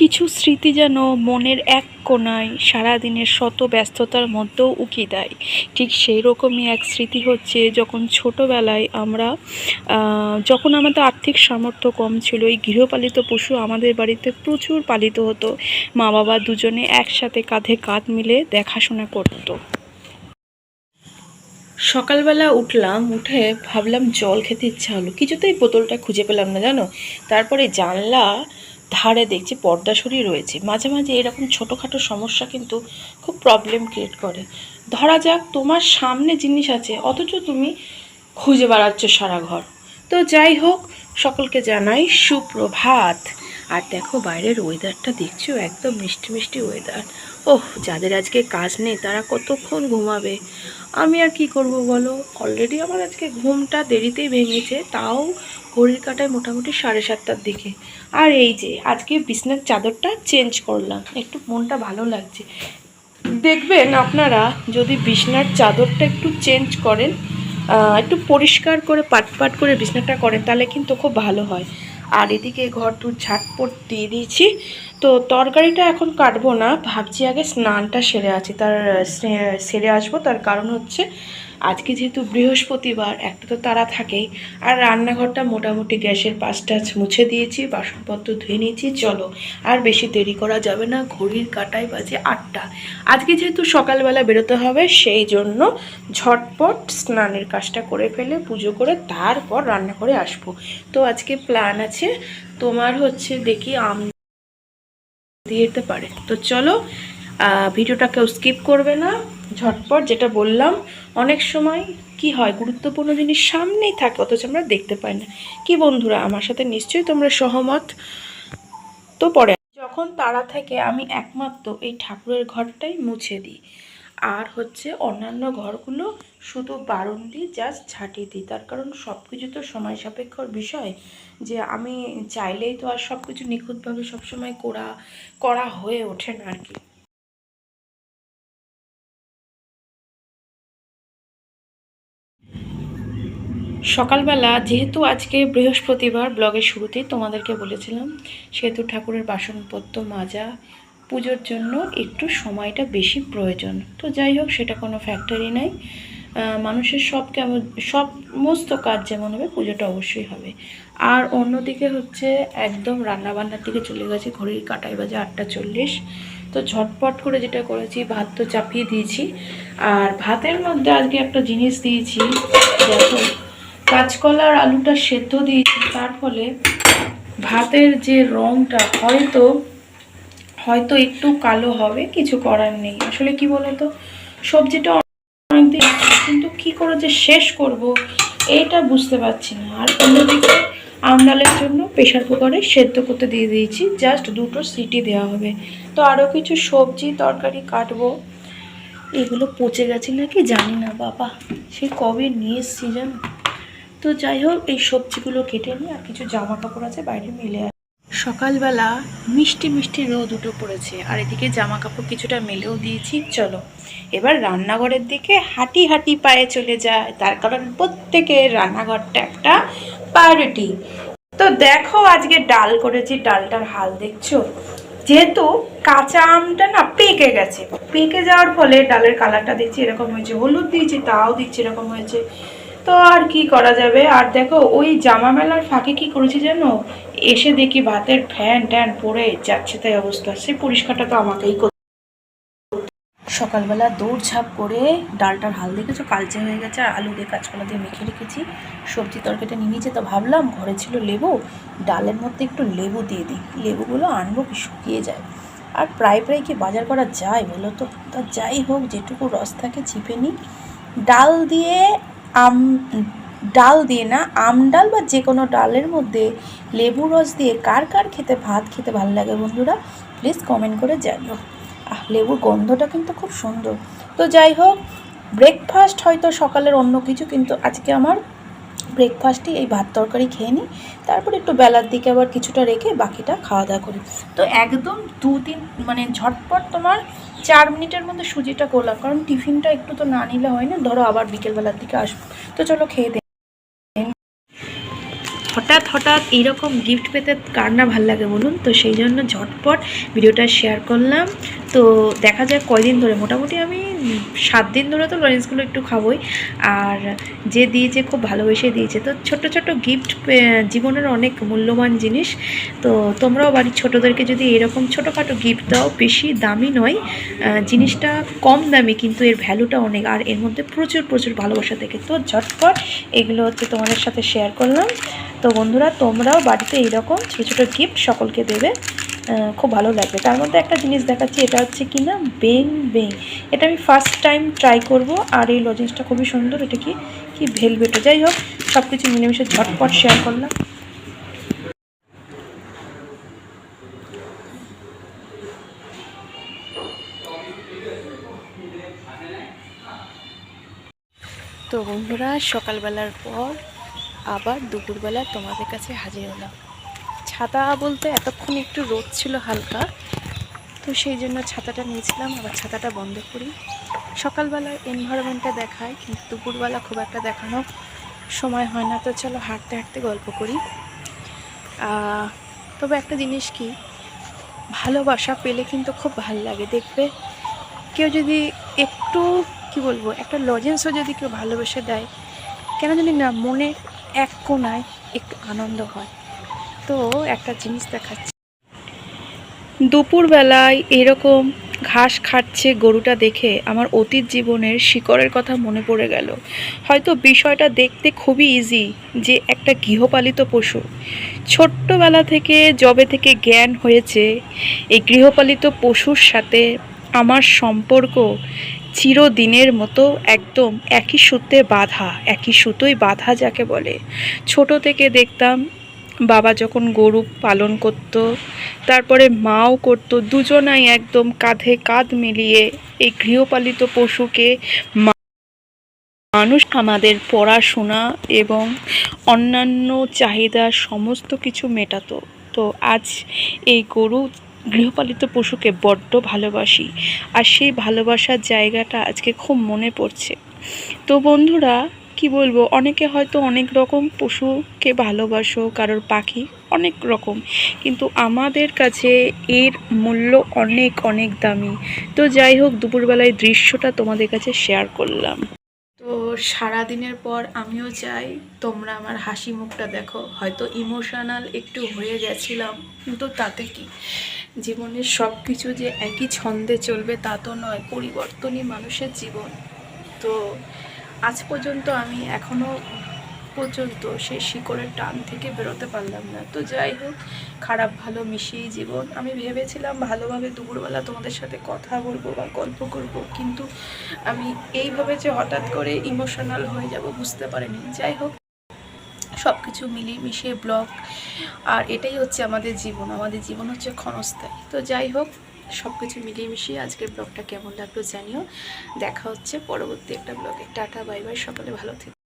কিছু স্মৃতি যেন মনের এক কোণায় সারাদিনের শত ব্যস্ততার মধ্যেও উকি দেয়। ঠিক সেই রকমই এক স্মৃতি হচ্ছে যখন ছোটোবেলায় আমরা যখন আমাদের আর্থিক সামর্থ্য কম ছিল, এই গৃহপালিত পশু আমাদের বাড়িতে প্রচুর পালিত হতো। মা বাবা দুজনে একসাথে কাঁধে কাঁধ মিলে দেখাশোনা করতো। সকালবেলা উঠলাম, উঠে ভাবলাম জল খেতে ইচ্ছা হলো। কিছুতেই বোতলটা খুঁজে পেলাম না, জানো? তারপরে জানলা ধারে দেখছি পর্দা সরিয়ে রয়েছে। মাঝে মাঝে এরকম ছোটোখাটো সমস্যা কিন্তু খুব প্রবলেম ক্রিয়েট করে। ধরা যাক তোমার সামনে জিনিস আছে, অথচ তুমি খুঁজে বেড়াচ্ছ সারা ঘর। তো যাই হোক, সকলকে জানাই সুপ্রভাত। আর দেখো বাইরের ওয়েদারটা দেখছ? একদম মিষ্টি মিষ্টি ওয়েদার ওহ, যাদের আজকে কাজ নেই, তারা কতক্ষণ ঘুমাবে? আমি আর কি করব বলো? অলরেডি আমার আজকে ঘুমটা দেরিতেই ভেঙেছে, তাও ঘড়ির কাটায় মোটামুটি সাড়ে সাতটার দিকে। আর এই যে, আজকে বিছনার চাদরটা চেঞ্জ করলাম। একটু মনটা ভালো লাগছে। দেখবেন আপনারা যদি বিছনার চাদরটা একটু চেঞ্জ করেন একটু পরিষ্কার করে পাট পাট করে বিছনাটা করেন, তাহলে কিন্তু খুব ভালো হয়। আর এদিকে ঘর টুর ঝাটপট দিয়ে দিয়েছি। তো তরকারিটা এখন কাটবো না, ভাবছি আগে স্নানটা সেরে আছি। তার সেরে আসব। তার কারণ হচ্ছে আজকে যেহেতু বৃহস্পতিবার, একটা তো তারা থাকেই। আর রান্নাঘরটা মোটামুটি গ্যাসের পাশটা মুছে দিয়েছি, বাসনপত্র ধুয়ে নিয়েছি। চলো, আর বেশি দেরি করা যাবে না, ঘড়ির কাটায় বাজে আটটা। আজকে যেহেতু সকালবেলা বেরোতে হবে, সেই জন্য ঝটপট স্নানের কাজটা করে ফেলে, পুজো করে তারপর রান্না করে আসব। তো আজকে প্ল্যান আছে, তোমার হচ্ছে দেখি আম দিয়ে দিতে পারে। তো চলো ভিডিওটা কেউ স্কিপ করবে না। ঝটপট যেটা বললাম, অনেক সময় কি হয়, গুরুত্বপূর্ণ জিনিস সামনেই থাকে, অথচ আমরা দেখতে পাই না। কি বন্ধুরা, আমার সাথে নিশ্চয়ই তোমরা সহমত। তো পরে, যখন তারা থেকে আমি একমাত্র এই ঠাকুরের ঘরটাই মুছে দিই। আর হচ্ছে অন্যান্য ঘরগুলো শুধু বারণ দিই জাস্ট ঝাঁটিয়ে দিই। তার কারণ সব কিছু তো সময় সাপেক্ষর বিষয়। যে আমি চাইলেই তো আর সব কিছু নিখুঁতভাবে সবসময় করা করা হয়ে ওঠে না আর কি। সকালবেলা, যেহেতু আজকে বৃহস্পতিবার ব্লগের শুরুতেই তোমাদেরকে বলেছিলাম, সেহেতু ঠাকুরের বাসনপত্র মাজা, পুজোর জন্য একটু সময়টা বেশি প্রয়োজন। তো যাই হোক, সেটা কোনো ফ্যাক্টরি নাই। মানুষের সব কেমন সমস্ত কাজ যেমন হবে, পুজোটা অবশ্যই হবে। আর অন্যদিকে হচ্ছে একদম রান্নাবান্নার দিকে চলে গেছে, ঘড়ির কাটায় বাজে আটটা চল্লিশ। তো ঝটপট করে যেটা করেছি, ভাত তো চাপিয়ে দিয়েছি। আর ভাতের মধ্যে আজকে একটা জিনিস দিয়েছি, দেখো কাঁচকলা আর আলুটা সেদ্ধ দিয়েছি, তার ফলে ভাতের যে রঙটা হয়তো হয়তো একটু কালো হবে, কিছু করার নেই। আসলে কি বলতো? সবজিটা অনেকদিন কিন্তু কি করে যে শেষ করব, এটা বুঝতে পারছি না। আর অন্যদিকে আমডালের জন্য প্রেশার কুকারে সেদ্ধ করতে দিয়ে দিয়েছি, জাস্ট দুটো সিটি দেওয়া হবে। তো আরও কিছু সবজি তরকারি কাটবো। এগুলো পচে গেছে নাকি জানি না, বাবা। সে কবে নিয়ে এসছি জানো? তো যাই হোক, এই সবজিগুলো কেটে নিয়ে আর কিছু জামা কাপড় আছে, বাইরে মেলে সকালবেলা মিষ্টি মিষ্টি রোদ উঠে পড়েছে, আর এদিকে জামা কাপড় কিছুটা মেলেও দিয়েছি। চলো, এবার রান্নাঘরের দিকে হাঁটি হাঁটি পায়ে চলে যায় তার কারণ প্রত্যেকের রান্নাঘরটা একটা প্রায়োরিটি তো দেখো, আজকে ডাল করেছি, ডালটার হাল দেখছ? যেহেতু কাঁচা আমটা না পেকে গেছে, পেকে যাওয়ার ফলে ডালের কালারটা দেখছি এরকম হয়েছে, হলুদ দিয়েছি, তাও দিচ্ছি এরকম হয়েছে। তো আর কি করা যাবে? আর দেখো, ওই জামা মেলার ফাঁকে কি করেছি জানো? এসে দেখি ভাতের ফ্যান ট্যান পরে যাচ্ছে তাই অবস্থা। সে পরিষ্কারটা তো আমাকেই সকালবেলা দৌড়ঝাঁপ করে ডালটার হাল দেখেছ? কালচে হয়ে গেছে আর আলু দিয়ে কাঁচকলা দিয়ে মেখে রেখেছি। সবজি তরকারিটা নিয়ে নিয়েছে তো ভাবলাম ঘরে ছিল লেবু। ডালের মধ্যে একটু লেবু দিয়ে দিই। লেবুগুলো আনব কি শুকিয়ে যায়। আর প্রায় প্রায় কি বাজার করা যায় বলো তো? তা যাই হোক, যেটুকু রস থাকে চিপে নিই। ডাল দিয়ে আম, ডাল দিয়ে না, আম ডাল বা যে কোনো ডালের মধ্যে লেবু রস দিয়ে কার কার খেতে, ভাত খেতে ভালো লাগে বন্ধুরা প্লিজ কমেন্ট করে জানিও। আহ, লেবুর গন্ধটা কিন্তু খুব সুন্দর। তো যাই হোক ব্রেকফাস্ট হয়তো সকালের অন্য কিছু, কিন্তু আজকে আমার ব্রেকফাস্টে এই ভাত তরকারি খেয়ে নিই, তারপর একটু বেলার দিকে আবার কিছুটা রেখে বাকিটা খাওয়া দাওয়া করি। তো একদম দু তিন মানে ঝটপট তোমার চার মিনিটের মধ্যে সুজিটা করলাম, কারণ টিফিনটা একটু তো না নিলে হয় না, ধরো আবার বিকেলবেলার দিকে আসব তো চলো খেয়ে হঠাৎ হঠাৎ এইরকম গিফট পেতে কার না ভালো লাগে বলুন? তো সেই জন্য ঝটপট ভিডিওটা শেয়ার করলাম। তো দেখা যাক কয়দিন ধরে, মোটামুটি আমি সাত দিন ধরে তো লরেন্সগুলো একটু খাবোই। আর যে দিয়েছে খুব ভালোবেসে দিয়েছে। তো ছোট ছোট গিফট জীবনের অনেক মূল্যবান জিনিস। তো তোমরাও বাড়ির ছোটোদেরকে যদি এরকম ছোটোখাটো গিফট দাও, বেশি দামি নয় জিনিসটা কম দামি, কিন্তু এর ভ্যালুটা অনেক। আর এর মধ্যে প্রচুর প্রচুর ভালোবাসা থেকে তো ঝটপট এগুলো হচ্ছে তোমাদের সাথে শেয়ার করলাম। তো বন্ধুরা, তোমরাও বাড়িতে এইরকম ছোটো ছোটো গিফট সকলকে দেবে। খুব ভালো লাগবে। তার মধ্যে একটা জিনিস দেখাচ্ছি, এটা হচ্ছে কি না? বেং বেং। এটা আমি ফার্স্ট টাইম ট্রাই করব, আর এই লজেন্সটা খুবই সুন্দর। এটা কি কি ভেলভেটো যাই হোক সব কিছু মিলেমিশে ঝটপট শেয়ার করলাম। তো বন্ধুরা, সকালবেলার পর আবার দুপুরবেলা তোমাদের কাছে হাজির হলাম। ছাতা বলতে এতক্ষণ একটু রোদ ছিল হালকা, তো সেই জন্য ছাতাটা নিয়েছিলাম, আবার ছাতাটা বন্ধ করি। সকালবেলার এনভায়রনমেন্টটা দেখায়, কিন্তু দুপুরবেলা খুব একটা দেখানো সময় হয় না, তো চলো হাঁটতে হাঁটতে গল্প করি। তবে একটা জিনিস কি, ভালোবাসা পেলে কিন্তু খুব ভালো লাগে, দেখবে কেউ যদি একটু, কি বলব, একটা লজেন্সও যদি কেউ ভালোবেসে দেয়, কেন জানি না, মনে এক কোনায় একটু আনন্দ হয়। তো একটা জিনিস দেখাচ্ছি। দুপুরবেলায় এরকম ঘাস খাচ্ছে গরুটা দেখে আমার অতীত জীবনের শিকড়ের কথা মনে পড়ে গেল। হয়তো বিষয়টা দেখতে খুবই ইজি যে একটা গৃহপালিত পশু। ছোট্টবেলা থেকে জবে থেকে জ্ঞান হয়েছে, এই গৃহপালিত পশুর সাথে আমার সম্পর্ক চিরদিনের মতো একদম একই সূত্রে বাঁধা, একই সুতোই বাঁধা যাকে বলে। ছোট থেকে দেখতাম বাবা যখন গরু পালন করত, তারপরে মাও করত, দুজনাই একদম কাঁধে কাঁধ মিলিয়ে এই গৃহপালিত পশুকে মানুষ আমাদের পড়াশোনা এবং অন্যান্য চাহিদা সমস্ত কিছু মেটাতো। তো আজ এই গরু গৃহপালিত পশুকে বড্ড ভালোবাসি, আর সেই ভালোবাসার জায়গাটা আজকে খুব মনে পড়ছে। তো বন্ধুরা, কি বলব, অনেকে হয়তো অনেক রকম পশুকে ভালোবাসো, কারোর পাখি অনেক রকম, কিন্তু আমাদের কাছে এর মূল্য অনেক অনেক দামি। তো যাই হোক, দুপুরবেলায় দৃশ্যটা তোমাদের কাছে শেয়ার করলাম। তো সারা দিনের পর আমিও চাই তোমরা আমার হাসি মুখটা দেখো। হয়তো ইমোশনাল একটু হয়ে গেছিলাম, কিন্তু তাতে কি? জীবনের সব কিছু যে একই ছন্দে চলবে তা তো নয়, পরিবর্তনই মানুষের জীবন। তো আজ পর্যন্ত আমি এখনও পর্যন্ত সেই শিকড়ের টান থেকে বেরোতে পারলাম না। তো যাই হোক, খারাপ ভালো মিশিয়েই জীবন। আমি ভেবেছিলাম ভালোভাবে দুপুরবেলা তোমাদের সাথে কথা বলব বা গল্প করব, কিন্তু আমি এইভাবে যে হঠাৎ করে ইমোশনাল হয়ে যাব বুঝতে পারিনি। যাই হোক সব কিছু মিলিয়ে মিশিয়ে ব্লগ আর এটাই হচ্ছে আমাদের জীবন। আমাদের জীবন হচ্ছে ক্ষণস্থায়ী। তো যাই হোক সব কিছু মিলিয়ে মিশিয়ে আজকের ব্লগটা কেমন লাগল জানিও। দেখা হচ্ছে পরবর্তী একটা ব্লগে। টাটা, বাই বাই, সকালে ভালো থেকো।